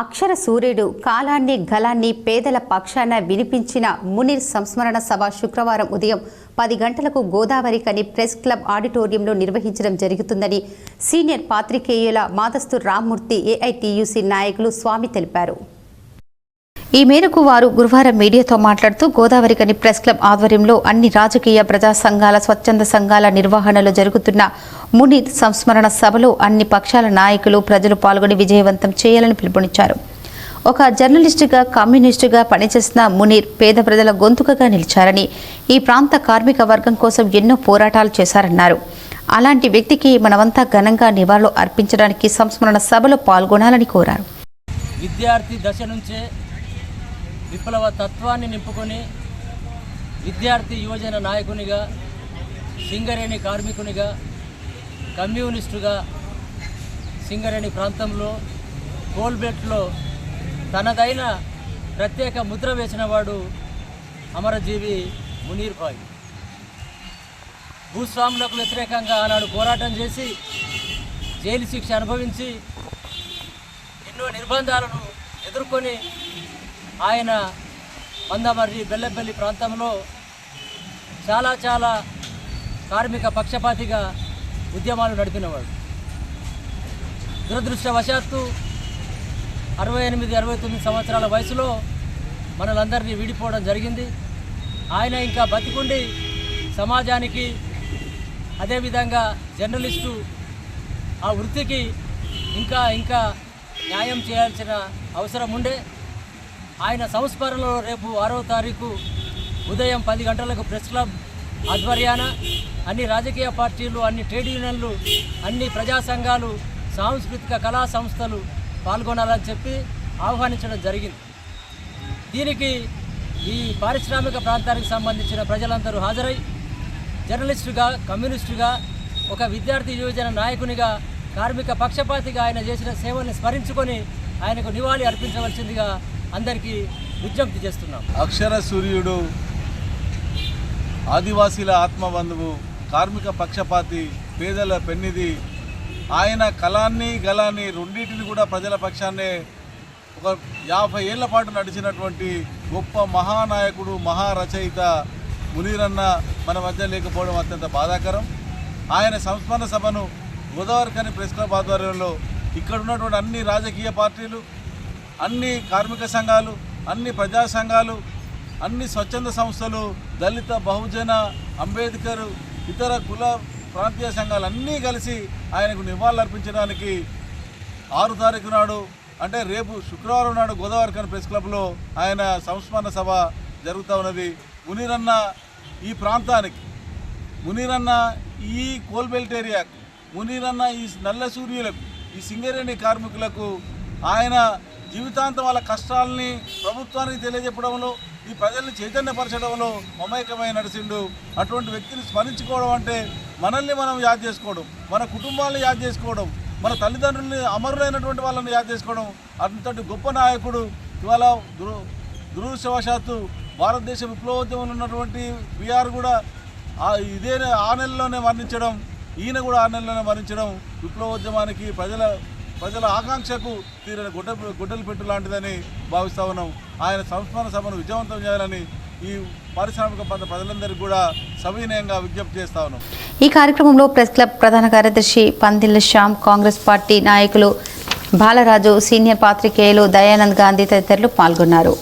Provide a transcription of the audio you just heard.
అక్షర సూర్యుడు కాలాన్ని గలాన్ని పేదల పక్షాన వినిపించిన మునిర్ సంస్మరణ సభ శుక్రవారం ఉదయం పది గంటలకు గోదావరి కని ప్రెస్ క్లబ్ ఆడిటోరియంలో నిర్వహించడం జరుగుతుందని సీనియర్ పాత్రికేయుల మాదస్తు రామ్మూర్తి ఏఐటియుసి నాయకులు స్వామి తెలిపారు. ఈ మేరకు వారు గురువారం మీడియాతో మాట్లాడుతూ గోదావరికని ప్రెస్ క్లబ్ ఆధ్వర్యంలో అన్ని రాజకీయ ప్రజా సంఘాల స్వచ్ఛంద సంఘాల నిర్వహణలో జరుగుతున్న మునీర్ సంస్మరణ సభలో అన్ని పక్షాల నాయకులు ప్రజలు పాల్గొని విజయవంతం చేయాలని పిలుపునిచ్చారు. ఒక జర్నలిస్టుగా కమ్యూనిస్టుగా పనిచేసిన మునీర్ పేద ప్రజల గొంతుకగా నిలిచారని ఈ ప్రాంత కార్మిక వర్గం కోసం ఎన్నో పోరాటాలు చేశారన్నారు. అలాంటి వ్యక్తికి మనమంతా ఘనంగా నివాళులు అర్పించడానికి సంస్మరణ సభలో పాల్గొనాలని కోరారు. విద్యార్థి దశ నుంచే విప్లవ తత్వాన్ని నింపుకొని విద్యార్థి యువజన నాయకునిగా సింగరేణి కార్మికునిగా కమ్యూనిస్టుగా సింగరేణి ప్రాంతంలో కోల్బెట్లో తనదైన ప్రత్యేక ముద్ర వేసిన వాడు అమరజీవి మునీర్ భాయ్. భూస్వాములకు వ్యతిరేకంగా ఆనాడు పోరాటం చేసి జైలు శిక్ష అనుభవించి ఎన్నో నిర్బంధాలను ఎదుర్కొని ఆయన మందమర్రి బెల్లపల్లి ప్రాంతంలో చాలా చాలా కార్మిక పక్షపాతిగా ఉద్యమాలు నడిపినవాడు. దురదృష్టవశాత్తు అరవై ఎనిమిది అరవై తొమ్మిది సంవత్సరాల వయసులో మనలందరినీ విడిపోవడం జరిగింది. ఆయన ఇంకా బతికుండి సమాజానికి అదేవిధంగా జర్నలిస్టు ఆ వృత్తికి ఇంకా ఇంకా న్యాయం చేయాల్సిన అవసరం ఉండే. ఆయన సంస్మరణలో రేపు ఆరో తారీఖు ఉదయం పది గంటలకు ప్రెస్ క్లబ్ ఆధ్వర్యాన అన్ని రాజకీయ పార్టీలు అన్ని ట్రేడ్ యూనియన్లు అన్ని ప్రజా సంఘాలు సాంస్కృతిక కళా సంస్థలు పాల్గొనాలని చెప్పి ఆహ్వానించడం జరిగింది. దీనికి ఈ పారిశ్రామిక ప్రాంతానికి సంబంధించిన ప్రజలందరూ హాజరై జర్నలిస్టుగా కమ్యూనిస్టుగా ఒక విద్యార్థి యువజన నాయకునిగా కార్మిక పక్షపాతిగా ఆయన చేసిన సేవల్ని స్మరించుకొని ఆయనకు నివాళి అర్పించవలసిందిగా అందరికీ విజ్ఞప్తి చేస్తున్నాం. అక్షర సూర్యుడు ఆదివాసీల ఆత్మబంధువు కార్మిక పక్షపాతి పేదల పెన్నిది ఆయన కళాన్ని గలాన్ని రెండింటిని కూడా ప్రజల పక్షాన్నే ఒక యాభై ఏళ్ళ పాటు నడిచినటువంటి గొప్ప మహానాయకుడు మహారచయిత మునీరన్న మన మధ్య లేకపోవడం అత్యంత బాధాకరం. ఆయన సంస్మరణ సభను గోదావరి కని ప్రెస్ క్లబ్ ఆధ్వర్యంలో ఇక్కడ ఉన్నటువంటి అన్ని రాజకీయ పార్టీలు అన్ని కార్మిక సంఘాలు అన్ని ప్రజా సంఘాలు అన్ని స్వచ్ఛంద సంస్థలు దళిత బహుజన అంబేద్కర్ ఇతర కుల ప్రాంతీయ సంఘాలు అన్నీ కలిసి ఆయనకు నివాళులర్పించడానికి ఆరు తారీఖు నాడు అంటే రేపు శుక్రవారం నాడు గోదావరి కన్ ప్రెస్ క్లబ్లో ఆయన సంస్మరణ సభ జరుగుతూ ఉన్నది. మునీరన్న ఈ ప్రాంతానికి మునీరన్న ఈ కోల్బెల్ట్ ఏరియాకు మునీరన్న ఈ నల్ల సూర్యులకు ఈ సింగరేణి కార్మికులకు ఆయన జీవితాంతం వాళ్ళ కష్టాలని ప్రభుత్వానికి తెలియజెప్పడంలో ఈ ప్రజల్ని చైతన్యపరచడంలో మమైకమై నడిచిండు. అటువంటి వ్యక్తిని స్మరించుకోవడం అంటే మనల్ని మనం యాద్ చేసుకోవడం మన కుటుంబాలను యాద్ చేసుకోవడం మన తల్లిదండ్రుల్ని అమరులైనటువంటి వాళ్ళని యాద్ చేసుకోవడం. అంతటి గొప్ప నాయకుడు ఇవాళ దురు దురదృష్టవశాత్తు భారతదేశ విప్లవోద్యమంలో ఉన్నటువంటి బీఆర్ కూడా ఇదే ఆ నెలలోనే మరణించడం ఈయన కూడా ఆ నెలలోనే మరణించడం విప్లవోద్యమానికి ప్రజల ప్రజల ఆకాంక్షకు తీరని గుడ్డ గుడ్డలు పెట్టు లాంటిదని భావిస్తా ఉన్నాం. ఆయన సంస్మరణ సభను విజయవంతం చేయాలని ఈ పారిశ్రామిక ప్రాంత ప్రజలందరికీ కూడా సవినయంగా విజ్ఞప్తి చేస్తా ఉన్నాం. ఈ కార్యక్రమంలో ప్రెస్ క్లబ్ ప్రధాన కార్యదర్శి పందిళ్ళ శ్యామ్ కాంగ్రెస్ పార్టీ నాయకులు బాలరాజు సీనియర్ పాత్రికేయులు దయానంద్ గాంధీ తదితరులు పాల్గొన్నారు.